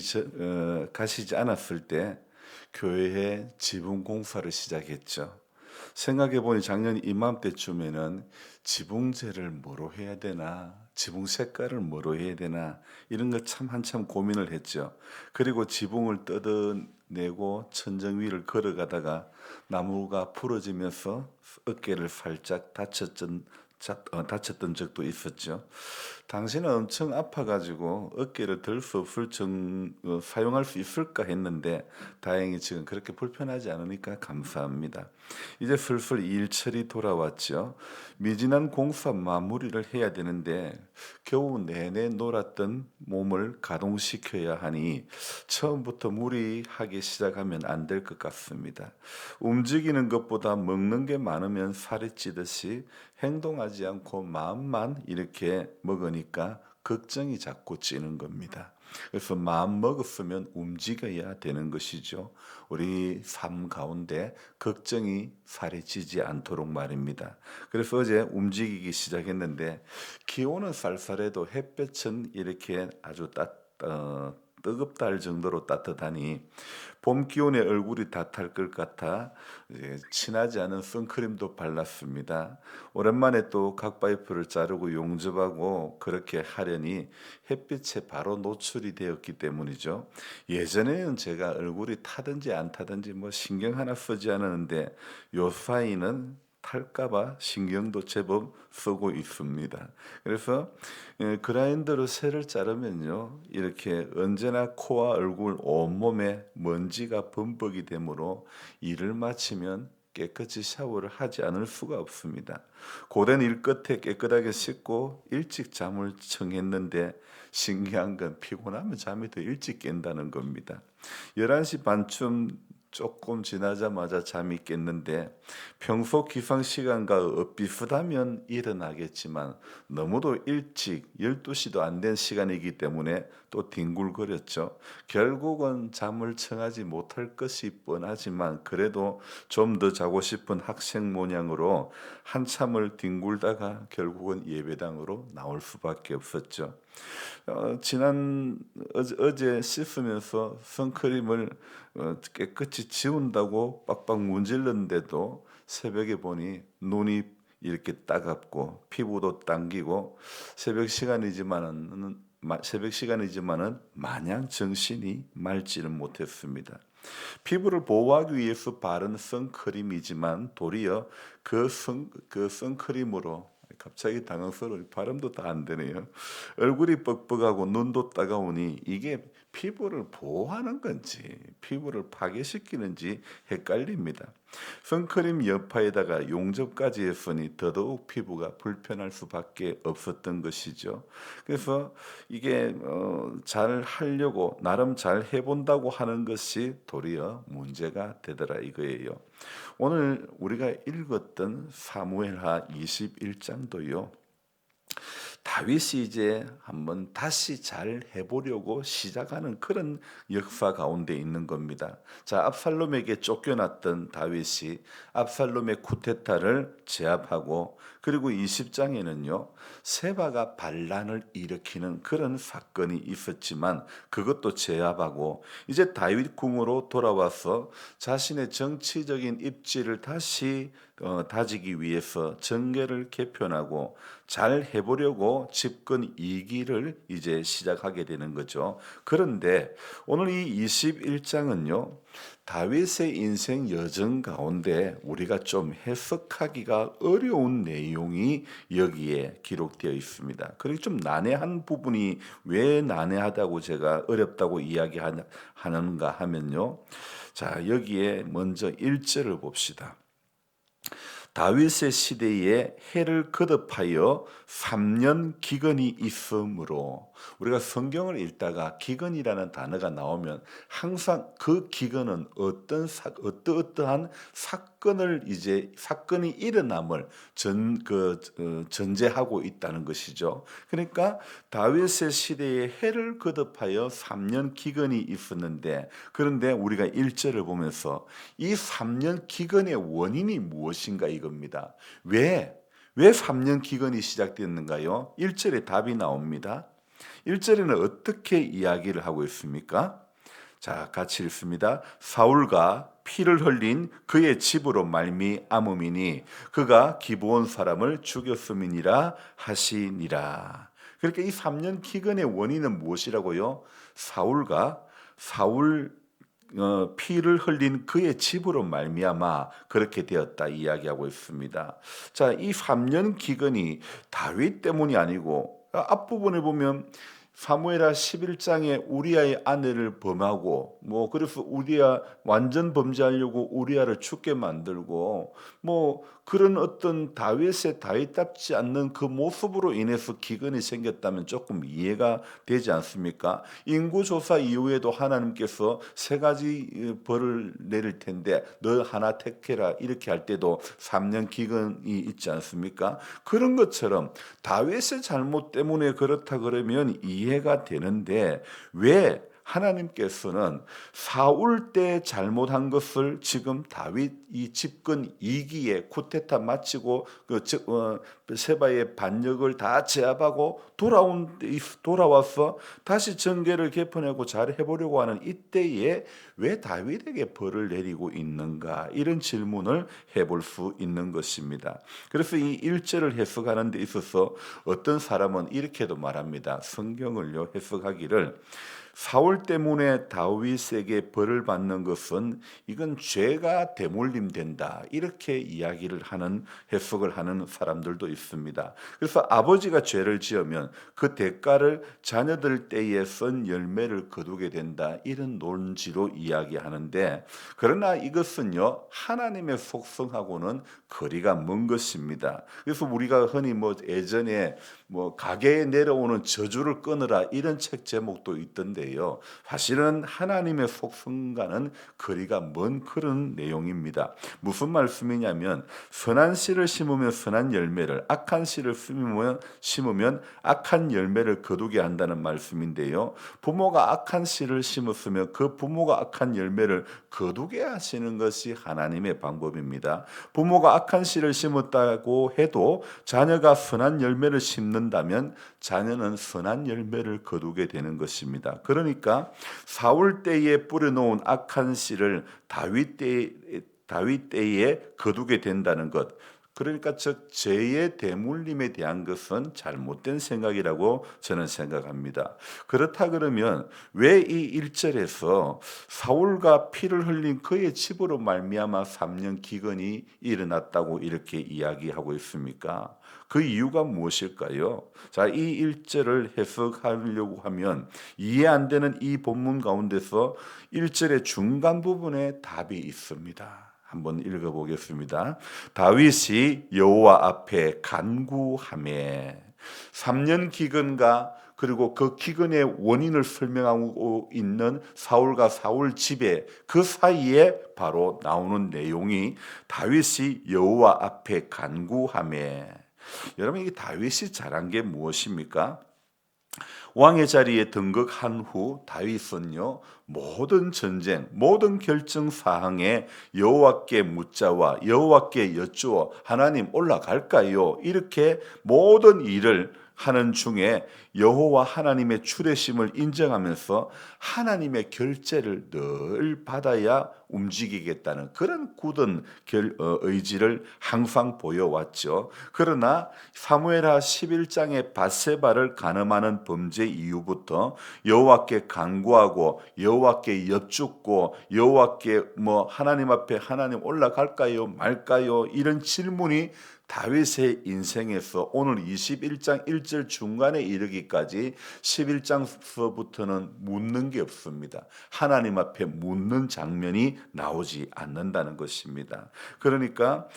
저- 어, 가시지 않았을 때 교회에 지붕 공사를 시작했죠. 생각해 보니 작년 이맘때쯤에는 지붕재를 뭐로 해야 되나, 지붕 색깔을 뭐로 해야 되나 이런 걸참 한참 고민을 했죠. 그리고 지붕을 뜯어내고 천정 위를 걸어가다가 나무가 부러지면서 어깨를 살짝 다쳤던 자- 어, 다쳤던 적도 있었죠. 당신은 엄청 아파가지고 어깨를 들 수 없을 정 어, 사용할 수 있을까 했는데 다행히 지금 그렇게 불편하지 않으니까 감사합니다. 이제 슬슬 일처리 돌아왔죠. 미진한 공사 마무리를 해야 되는데 겨우 내내 놀았던 몸을 가동시켜야 하니 처음부터 무리하게 시작하면 안 될 것 같습니다. 움직이는 것보다 먹는 게 많으면 살이 찌듯이 행동하지 않고 마음만 이렇게 먹으니 까 걱정이 자꾸 찌는 겁니다. 그래서 마음 먹었으면 움직여야 되는 것이죠. 우리 삶 가운데 걱정이 찌지 않도록 말입니다. 그래서 어제 움직이기 시작했는데 기온은 쌀쌀해도 햇볕은 이렇게 아주 따, 어, 뜨겁다 할 정도로 따뜻하니 봄 기온에 얼굴이 다 탈 것 같아 친하지 않은 선크림도 발랐습니다. 오랜만에 또 각파이프를 자르고 용접하고 그렇게 하려니 햇빛에 바로 노출이 되었기 때문이죠. 예전에는 제가 얼굴이 타든지 안 타든지 뭐 신경 하나 쓰지 않았는데 요 사이는 탈까봐 신경도 제법 쓰고 있습니다. 그래서 예, 그라인더로 새를 자르면요 이렇게 언제나 코와 얼굴 온몸에 먼지가 범벅이 되므로 일을 마치면 깨끗이 샤워를 하지 않을 수가 없습니다. 고된 일 끝에 깨끗하게 씻고 일찍 잠을 청했는데 신기한 건 피곤하면 잠이 더 일찍 깬다는 겁니다. 11시 반쯤 조금 지나자마자 잠이 깼는데 평소 기상 시간과 엇비슷하면 일어나겠지만 너무도 일찍 12시도 안 된 시간이기 때문에 또 뒹굴거렸죠. 결국은 잠을 청하지 못할 것이 뻔하지만 그래도 좀 더 자고 싶은 학생 모양으로 한참을 뒹굴다가 결국은 예배당으로 나올 수밖에 없었죠. 어, 지난 어제, 어제 씻으면서 선크림을 어, 깨끗이 지운다고 빡빡 문질렀는데도 새벽에 보니 눈이 이렇게 따갑고 피부도 당기고 새벽 시간이지만은 마- 새벽 시간이지만은 마냥 정신이 맑지는 못했습니다. 피부를 보호하기 위해서 바른 선크림이지만 도리어 그, 선, 그 선크림으로 갑자기 당황스러워 발음도 다 안 되네요. 얼굴이 뻑뻑하고 눈도 따가우니 이게 피부를 보호하는 건지 피부를 파괴시키는지 헷갈립니다. 선크림 여파에다가 용접까지 했으니 더더욱 피부가 불편할 수밖에 없었던 것이죠. 그래서 이게 어, 잘 하려고 나름 잘 해본다고 하는 것이 도리어 문제가 되더라 이거예요. 오늘 우리가 읽었던 사무엘하 21장도요. 다윗이 이제 한번 다시 잘 해보려고 시작하는 그런 역사 가운데 있는 겁니다. 자, 압살롬에게 쫓겨났던 다윗이 압살롬의 쿠데타를 제압하고 그리고 20장에는요. 세바가 반란을 일으키는 그런 사건이 있었지만 그것도 제압하고 이제 다윗 궁으로 돌아와서 자신의 정치적인 입지를 다시 어, 다지기 위해서 정계를 개편하고 잘 해보려고 집권 2기를 이제 시작하게 되는 거죠. 그런데 오늘 이 21장은요. 다윗의 인생 여정 가운데 우리가 좀 해석하기가 어려운 내용이 여기에 기록되어 있습니다. 그리고 좀 난해한 부분이 왜 난해하다고 제가 어렵다고 이야기하는가 하면요. 자, 여기에 먼저 1절을 봅시다. 다윗의 시대에 해를 거듭하여 3년 기근이 있으므로 우리가 성경을 읽다가 기근이라는 단어가 나오면 항상 그 기근은 어떤 사, 어떠 어떠한 사건을 이제 사건이 일어남을 전 그 전제하고 있다는 것이죠. 그러니까 다윗의 시대에 해를 거듭하여 3년 기근이 있었는데 그런데 우리가 1절을 보면서 이 3년 기근의 원인이 무엇인가 이겁니다. 왜? 왜 3년 기근이 시작됐는가요? 1절에 답이 나옵니다. 1절에는 어떻게 이야기를 하고 있습니까? 자, 같이 읽습니다. 사울과 피를 흘린 그의 집으로 말미암음이니 그가 기브온 사람을 죽였음이니라 하시니라. 그러니까 이 3년 기근의 원인은 무엇이라고요? 사울과 사울 어, 피를 흘린 그의 집으로 말미암아 그렇게 되었다 이야기하고 있습니다. 자, 이 3년 기근이 다윗 때문이 아니고 앞부분에 보면 사무엘하 11장에 우리아의 아내를 범하고 뭐 그래서 우리아 완전 범죄하려고 우리아를 죽게 만들고 뭐 그런 어떤 다윗의 다윗답지 않는 그 모습으로 인해서 기근이 생겼다면 조금 이해가 되지 않습니까? 인구 조사 이후에도 하나님께서 세 가지 벌을 내릴 텐데 너 하나 택해라 이렇게 할 때도 3년 기근이 있지 않습니까? 그런 것처럼 다윗의 잘못 때문에 그렇다 그러면 이해가 되는데 왜 하나님께서는 사울 때 잘못한 것을 지금 다윗 이 집권 2기에 쿠데타 마치고 그 어, 세바의 반역을 다 제압하고 돌아온 돌아와서 다시 정계를 개편하고 잘 해보려고 하는 이때에 왜 다윗에게 벌을 내리고 있는가 이런 질문을 해볼 수 있는 것입니다. 그래서 이 일절을 해석하는 데 있어서 어떤 사람은 이렇게도 말합니다. 성경을요 해석하기를 사울 때문에 다윗에게 벌을 받는 것은 이건 죄가 대물림 된다. 이렇게 이야기를 하는 해석을 하는 사람들도 있습니다. 그래서 아버지가 죄를 지으면 그 대가를 자녀들 때에 쓴 열매를 거두게 된다. 이런 논지로 이야기하는데 그러나 이것은요. 하나님의 속성하고는 거리가 먼 것입니다. 그래서 우리가 흔히 뭐 예전에 뭐 가게에 내려오는 저주를 끊으라 이런 책 제목도 있던데 요. 사실은 하나님의 속성과는 거리가 먼 그런 내용입니다. 무슨 말씀이냐면 선한 씨를 심으면 선한 열매를 악한 씨를 심으면 심으면 악한 열매를 거두게 한다는 말씀인데요. 부모가 악한 씨를 심었으면 그 부모가 악한 열매를 거두게 하시는 것이 하나님의 방법입니다. 부모가 악한 씨를 심었다고 해도 자녀가 선한 열매를 심는다면 자녀는 선한 열매를 거두게 되는 것입니다. 그러니까 사울 때에 뿌려놓은 악한 씨를 다윗 때 다윗 때에 거두게 된다는 것. 그러니까 즉 죄의 대물림에 대한 것은 잘못된 생각이라고 저는 생각합니다. 그렇다 그러면 왜 이 1절에서 사울과 피를 흘린 그의 집으로 말미암아 3년 기근이 일어났다고 이렇게 이야기하고 있습니까? 그 이유가 무엇일까요? 자, 이 1절을 해석하려고 하면 이해 안 되는 이 본문 가운데서 1절의 중간 부분에 답이 있습니다. 한번 읽어 보겠습니다. 다윗이 여호와 앞에 간구함에 3년 기근과 그리고 그 기근의 원인을 설명하고 있는 사울과 사울 집에 그 사이에 바로 나오는 내용이 다윗이 여호와 앞에 간구함에 여러분 이게 다윗이 잘한 게 무엇입니까? 왕의 자리에 등극한 후 다윗은요 모든 전쟁 모든 결정 사항에 여호와께 묻자와 여호와께 여쭈어 하나님 올라갈까요? 이렇게 모든 일을 하는 중에 여호와 하나님의 출애심을 인정하면서 하나님의 결제를 늘 받아야 움직이겠다는 그런 굳은 결, 어, 의지를 항상 보여왔죠. 그러나 사무엘하 11장의 바세바를 가늠하는 범죄 이후부터 여호와께 간구하고 여호와께 여쭙고 여호와께 뭐 하나님 앞에 하나님 올라갈까요 말까요 이런 질문이 다윗의 인생에서 오늘 21장 1절 중간에 이르기까지 11장서부터는 묻는 게 없습니다. 하나님 앞에 묻는 장면이 나오지 않는다는 것입니다. 그러니까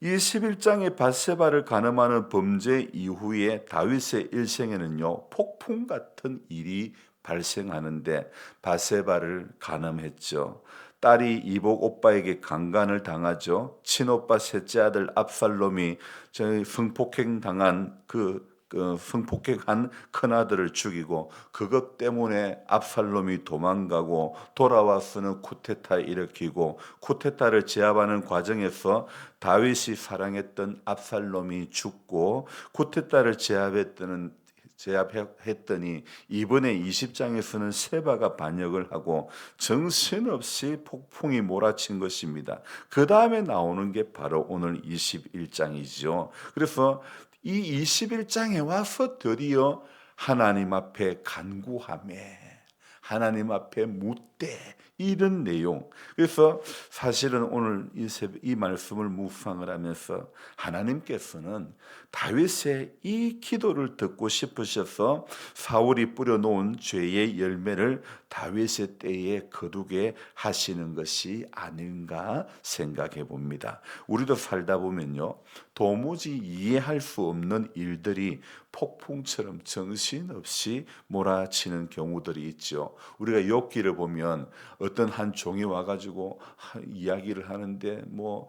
이 11장의 바세바를 가늠하는 범죄 이후에 다윗의 일생에는요 폭풍 같은 일이 발생하는데 바세바를 가늠했죠. 딸이 이복 오빠에게 강간을 당하죠. 친오빠 셋째 아들 압살롬이 저희 성폭행 당한 그, 그 성폭행한 큰 아들을 죽이고 그것 때문에 압살롬이 도망가고 돌아와서는 쿠데타 일으키고 쿠데타를 제압하는 과정에서 다윗이 사랑했던 압살롬이 죽고 쿠데타를 제압했던 제압했더니 이번에 20장에서는 세바가 반역을 하고 정신없이 폭풍이 몰아친 것입니다. 그 다음에 나오는 게 바로 오늘 21장이죠. 그래서 이 21장에 와 서 드디어 하나님 앞에 간구함에 하나님 앞에 묻되 이런 내용. 그래서 사실은 오늘 이, 새- 이 말씀을 묵상을 하면서 하나님께서는 다윗의 이 기도를 듣고 싶으셔서 사울이 뿌려놓은 죄의 열매를 다윗의 때에 거두게 하시는 것이 아닌가 생각해 봅니다. 우리도 살다 보면요. 도무지 이해할 수 없는 일들이 폭풍처럼 정신없이 몰아치는 경우들이 있죠. 우리가 욥기를 보면 어떤 한 종이 와 가지고 하- 이야기를 하는데 뭐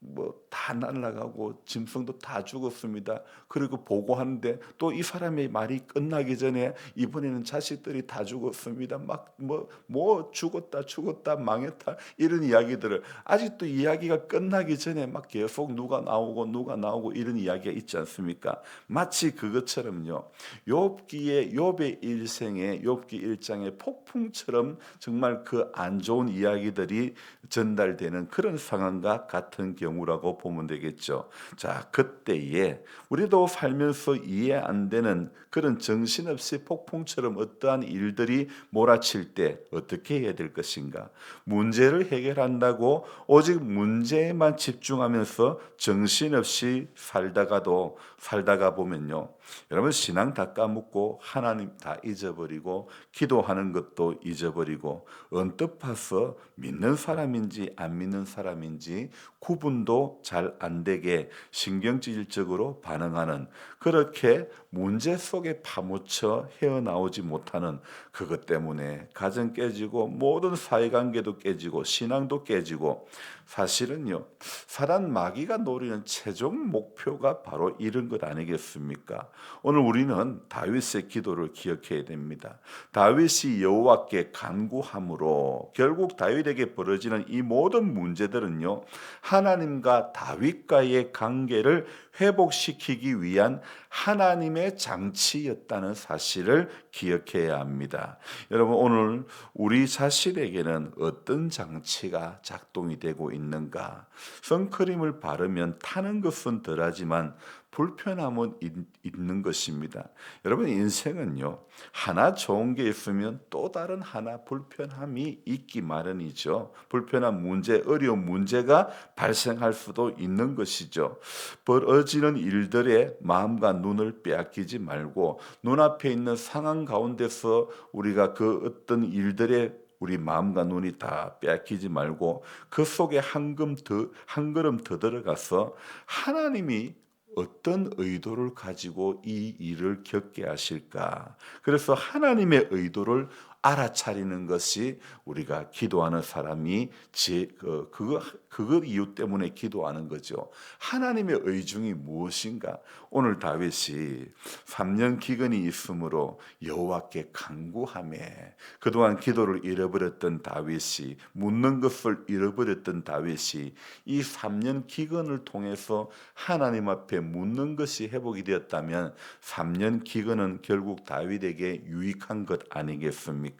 뭐다 날라가고 짐승도 다 죽었습니다. 그리고 보고하는데 또 이 사람의 말이 끝나기 전에 이번에는 자식들이 다 죽었습니다. 막뭐뭐 죽었다 죽었다 망했다 이런 이야기들을 아직도 이야기가 끝나기 전에 막 계속 누가 나오고 누가 나오고 이런 이야기가 있지 않습니까? 마치 그것처럼요. 욥기의 욥의 일생에 욥기 1장의 폭풍처럼 정말 그 안 좋은 이야기들이 전달되는 그런 상황과 같은 경우 라고 보면 되겠죠. 자, 그때에 우리도 살면서 이해 안 되는 그런 정신없이 폭풍처럼 어떠한 일들이 몰아칠 때 어떻게 해야 될 것인가? 문제를 해결한다고 오직 문제에만 집중하면서 정신없이 살다가도 살다가 보면요. 여러분 신앙 다 까먹고 하나님 다 잊어버리고 기도하는 것도 잊어버리고 언뜻 봐서 믿는 사람인지 안 믿는 사람인지 구분 도 잘 안 되게 신경질적으로 반응하는 그렇게 문제 속에 파묻혀 헤어나오지 못하는 그것 때문에 가정 깨지고 모든 사회관계도 깨지고 신앙도 깨지고 사실은요 사단 마귀가 노리는 최종 목표가 바로 이런 것 아니겠습니까? 오늘 우리는 다윗의 기도를 기억해야 됩니다. 다윗이 여호와께 간구함으로 결국 다윗에게 벌어지는 이 모든 문제들은요 하나님과 다윗과의 관계를 회복시키기 위한 하나님의 장치였다는 사실을 기억해야 합니다. 여러분 오늘 우리 자신에게는 어떤 장치가 작동이 되고 있는가? 선크림을 바르면 타는 것은 덜하지만 불편함은 있, 있는 것입니다. 여러분 인생은요 하나 좋은 게 있으면 또 다른 하나 불편함이 있기 마련이죠. 불편한 문제, 어려운 문제가 발생할 수도 있는 것이죠. 벌어지는 일들의 마음과 눈을 빼앗기지 말고 눈앞에 있는 상황 가운데서 우리가 그 어떤 일들의 우리 마음과 눈이 다 빼앗기지 말고 그 속에 한금 더, 한 걸음 더 들어가서 하나님이 어떤 의도를 가지고 이 일을 겪게 하실까? 그래서 하나님의 의도를 알아차리는 것이 우리가 기도하는 사람이 제, 그, 그거, 그거 이유 때문에 기도하는 거죠. 하나님의 의중이 무엇인가? 오늘 다윗이 3년 기근이 있으므로 여호와께 간구함에 그동안 기도를 잃어버렸던 다윗이 묻는 것을 잃어버렸던 다윗이 이 3년 기근을 통해서 하나님 앞에 묻는 것이 회복이 되었다면 3년 기근은 결국 다윗에게 유익한 것 아니겠습니까?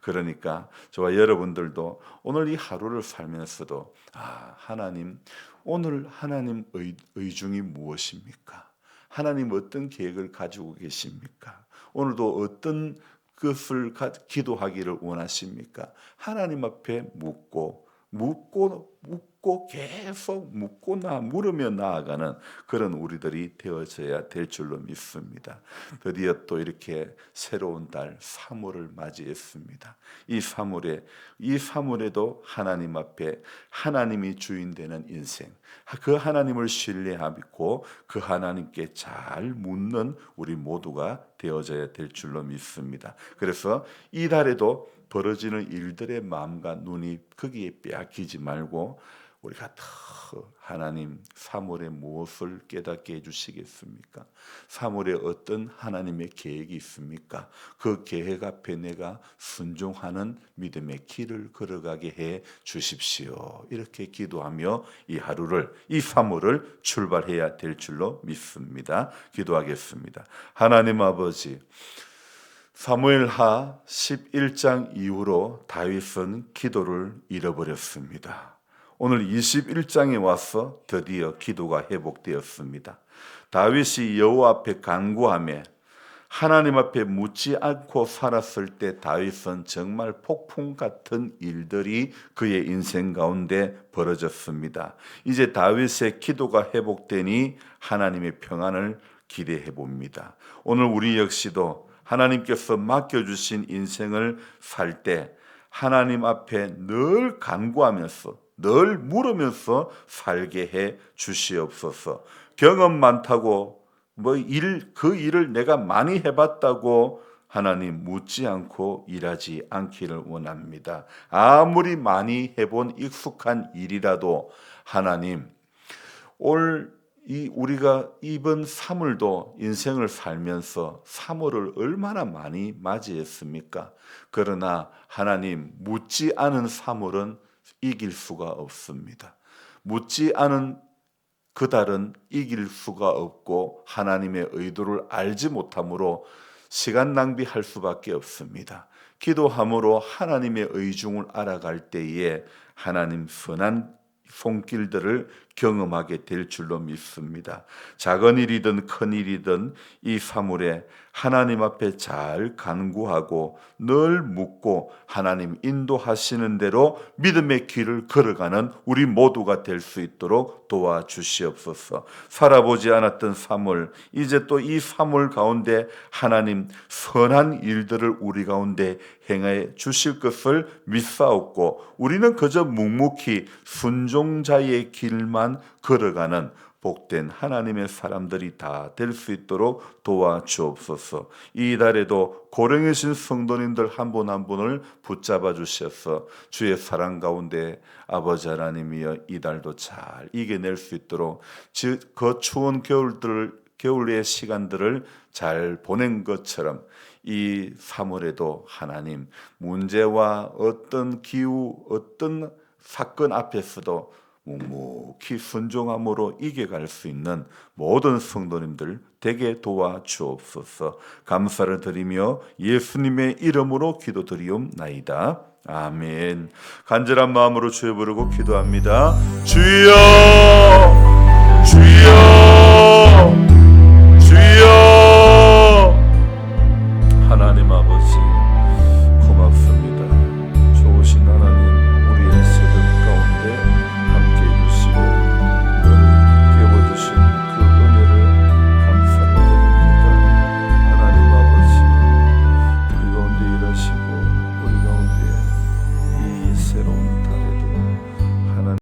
그러니까 저와 여러분들도 오늘 이 하루를 살면서도 아 하나님 오늘 하나님 의, 의중이 무엇입니까? 하나님 어떤 계획을 가지고 계십니까? 오늘도 어떤 것을 가- 기도하기를 원하십니까? 하나님 앞에 묻고 묻고 묻고 계속 묻고 나 물으며 나아가는 그런 우리들이 되어져야 될 줄로 믿습니다. 드디어 또 이렇게 새로운 달 3월을 맞이했습니다. 이 3월에 이 3월에도 하나님 앞에 하나님이 주인 되는 인생 그 하나님을 신뢰하고 그 하나님께 잘 묻는 우리 모두가 되어져야 될 줄로 믿습니다. 그래서 이 달에도 벌어지는 일들의 마음과 눈이 거기에 빼앗기지 말고 우리가 더 하나님 3월에 무엇을 깨닫게 해주시겠습니까? 3월에 어떤 하나님의 계획이 있습니까? 그 계획 앞에 내가 순종하는 믿음의 길을 걸어가게 해 주십시오. 이렇게 기도하며 이 하루를 이 3월을 출발해야 될 줄로 믿습니다. 기도하겠습니다. 하나님 아버지 사무엘하 11장 이후로 다윗은 기도를 잃어버렸습니다. 오늘 21장에 와서 드디어 기도가 회복되었습니다. 다윗이 여호와 앞에 간구하며 하나님 앞에 묻지 않고 살았을 때 다윗은 정말 폭풍 같은 일들이 그의 인생 가운데 벌어졌습니다. 이제 다윗의 기도가 회복되니 하나님의 평안을 기대해 봅니다. 오늘 우리 역시도 하나님께서 맡겨주신 인생을 살 때 하나님 앞에 늘 간구하면서 늘 물으면서 살게 해 주시옵소서. 경험 많다고 뭐 일 그 일을 내가 많이 해봤다고 하나님 묻지 않고 일하지 않기를 원합니다. 아무리 많이 해본 익숙한 일이라도 하나님 올 이 우리가 이번 3월도 인생을 살면서 3월을 얼마나 많이 맞이했습니까? 그러나 하나님 묻지 않은 3월은 이길 수가 없습니다. 묻지 않은 그 달은 이길 수가 없고 하나님의 의도를 알지 못함으로 시간 낭비할 수밖에 없습니다. 기도함으로 하나님의 의중을 알아갈 때에 하나님 선한 손길들을 경험하게 될 줄로 믿습니다. 작은 일이든 큰 일이든 이 사물에 하나님 앞에 잘 간구하고 늘 묻고 하나님 인도하시는 대로 믿음의 길을 걸어가는 우리 모두가 될 수 있도록 도와주시옵소서. 살아보지 않았던 사물 이제 또 이 사물 가운데 하나님 선한 일들을 우리 가운데 행해 주실 것을 믿사옵고 우리는 그저 묵묵히 순종자의 길만 걸어가는 복된 하나님의 사람들이 다 될 수 있도록 도와주옵소서. 이 달에도 고령이신 성도님들 한 분 한 분을 붙잡아 주셔서 주의 사랑 가운데 아버지 하나님이여 이 달도 잘 이겨낼 수 있도록 그 추운 겨울들을 겨울의 시간들을 잘 보낸 것처럼 이 3월에도 하나님 문제와 어떤 기후 어떤 사건 앞에서도 묵묵히 순종함으로 이겨갈 수 있는 모든 성도님들 되게 도와주옵소서 감사를 드리며 예수님의 이름으로 기도드리옵나이다. 아멘. 간절한 마음으로 주여 부르고 기도합니다. 주여, 주여.